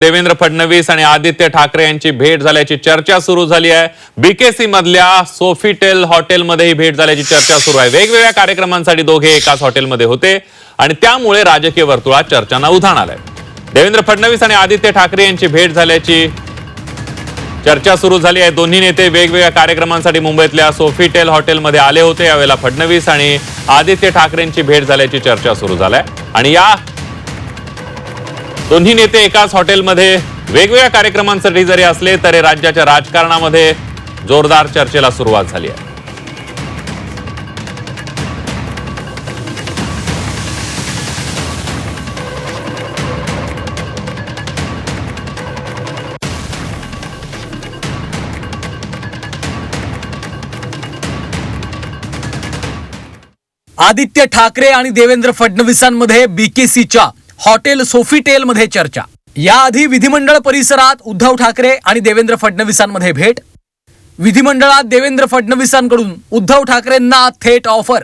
देवेंद्र फडणवीस आणि आदित्य ठाकरे यांची भेट झाल्याची चर्चा सुरू झाली आहे. बीकेसी मधल्या सोफिटेल हॉटेलमध्ये ही भेट झाल्याची चर्चा सुरू आहे. वेगवेगळ्या कार्यक्रमांसाठी दोघे एकाच हॉटेलमध्ये होते आणि त्यामुळे राजकीय वर्तुळात चर्चांना उधाण आलंय देवेंद्र फडणवीस आणि आदित्य ठाकरे यांची भेट झाल्याची चर्चा सुरू झाली आहे. दोन्ही नेते वेगवेगळ्या कार्यक्रमांसाठी मुंबईतल्या सोफिटेल हॉटेलमध्ये आले होते. यावेळेला फडणवीस आणि आदित्य ठाकरेंची भेट झाल्याची चर्चा सुरू झाली आहे. आणि या दोन्ही नेते एकाच हॉटेलमध्ये वेगवेगळ्या कार्यक्रमांसाठी जरी असले तरी राज्याच्या राजकारणामध्ये जोरदार चर्चेला सुरुवात झाली आहे. आदित्य ठाकरे आणि देवेंद्र फडणवीसांमध्ये बीकेसीच्या हॉटेल सोफिटेल मध्ये चर्चा. याआधी विधिमंडळ परिसरात उद्धव ठाकरे आणि देवेंद्र फडणवीसांमध्ये भेट. विधिमंडळात देवेंद्र फडणवीसांकडून उद्धव ठाकरेंना थेट ऑफर.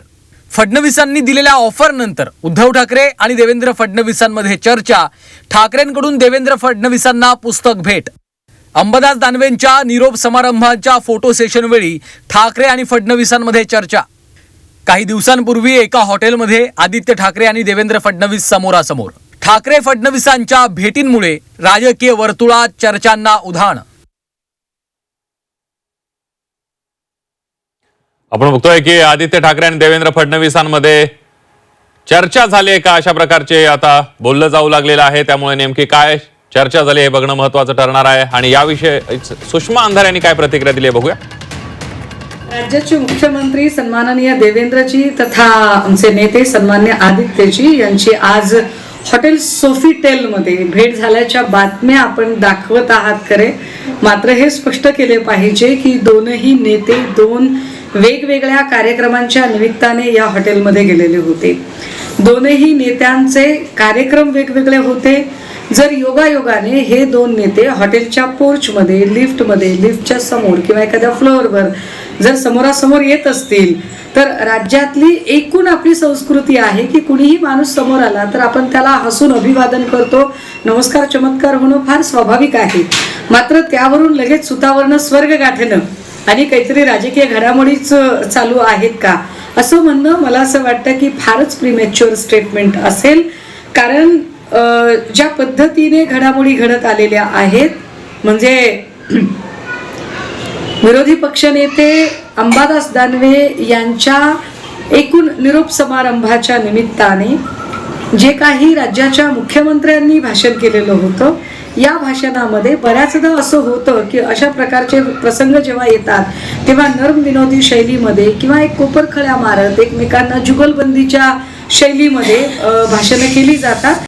फडणवीसांनी दिलेल्या ऑफरनंतर उद्धव ठाकरे आणि देवेंद्र फडणवीसांमध्ये चर्चा. ठाकरेंकडून देवेंद्र फडणवीसांना पुस्तक भेट. अंबादास दानवेंच्या निरोप समारंभाच्या फोटो सेशनवेळी ठाकरे आणि फडणवीसांमध्ये चर्चा. काही दिवसांपूर्वी एका हॉटेलमध्ये आदित्य ठाकरे आणि देवेंद्र फडणवीस समोरासमोर. ठाकरे फडणवीसांच्या भेटींमुळे राजकीय वर्तुळात चर्चांना उधाण. आपण बघतोय की आदित्य ठाकरे आणि देवेंद्र फडणवीसांमध्ये चर्चा झाली आहे का? अशा प्रकारचे आता बोललं जाऊ लागलेलं आहे. त्यामुळे नेमकी काय चर्चा झाली हे बघणं महत्वाचं ठरणार आहे. आणि याविषयी सुषमा अंधार यांनी काय प्रतिक्रिया दिली आहे बघूया. राज्याचे मुख्यमंत्री सन्माननीय देवेंद्रजी तथा आमचे नेते सन्मान्य आदित्यजी यांची आज हॉटेल सोफिटेलमध्ये भेट झाल्याच्या बातम्या आपण दाखवत आहात खरे. मात्र हे स्पष्ट केले पाहिजे की दोनही नेते दोन वेगवेगळ्या कार्यक्रमांच्या निमित्ताने या हॉटेलमध्ये गेलेले होते. दोनही नेत्यांचे कार्यक्रम वेगवेगळे होते. जर योगायोगाने हे दोन नेते हॉटेलच्या पोर्चमध्ये लिफ्टमध्ये लिफ्टच्या समोर किंवा एखाद्या फ्लोअरवर जर समोरासमोर येत असतील तर राज्यातली एकूण आपली संस्कृती आहे की कुणीही माणूस समोर आला तर आपण त्याला हसून अभिवादन करतो. नमस्कार चमत्कार होणं फार स्वाभाविक आहे. मात्र त्यावरून लगेच सुतावरनं स्वर्ग गाठणं आणि काहीतरी राजकीय घडामोडीच चालू आहेत का? असं म्हणणं मला असं वाटतं की फारच प्रिमॅच्युअर स्टेटमेंट असेल. कारण ज्या पद्धतीने घडामोडी घडत आलेल्या आहेत म्हणजे विरोधी पक्षनेते अंबादास दानवे यांच्या एकूण निरोप समारंभाच्या निमित्ताने जे काही राज्याच्या मुख्यमंत्र्यांनी भाषण केलेलं होतं या भाषणामध्ये बऱ्याचदा असं होतं की अशा प्रकारचे प्रसंग जेव्हा येतात तेव्हा नर्म विनोदी शैलीमध्ये किंवा एक कोपरखळ्या मारत एकमेकांना जुगलबंदीच्या शैलीमध्ये भाषणं केली जातात.